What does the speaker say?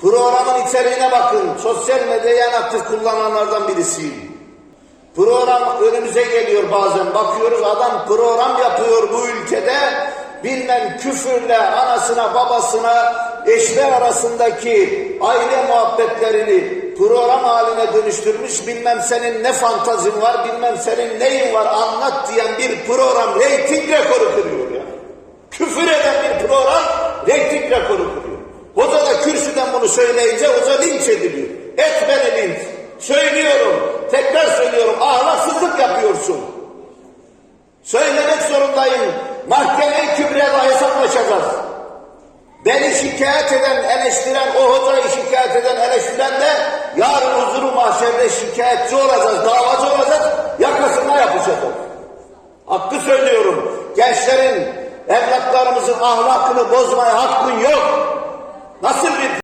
Programın içeriğine bakın. Sosyal medyayı en aktif kullananlardan birisiyim. Program önümüze geliyor bazen. Bakıyoruz adam program yapıyor bu ülkede. Bilmem küfürle anasına babasına eşler arasındaki aile muhabbetlerini program haline dönüştürmüş. Bilmem senin ne fantazin var, bilmem senin neyin var anlat diyen bir program reyting rekoru kırıyor ya. Küfür eden bir program reyting rekoru kırıyor. Hoca da kürsüden bunu söyleyince hoca linç ediliyor. Et beni linç. Söylüyorum, tekrar söylüyorum ahlaksızlık yapıyorsun. Söylemek zorundayım. Mahkeme-i Kübriya'da hesaplaşacağız. Beni şikayet eden, eleştiren, o hocayı şikayet eden, eleştiren de yarın huzuru mahşerde şikayetçi olacağız, davacı olacağız, yakasına yapacağız. Hakkı söylüyorum. Gençlerin, evlatlarımızın ahlakını bozmaya hakkın yok.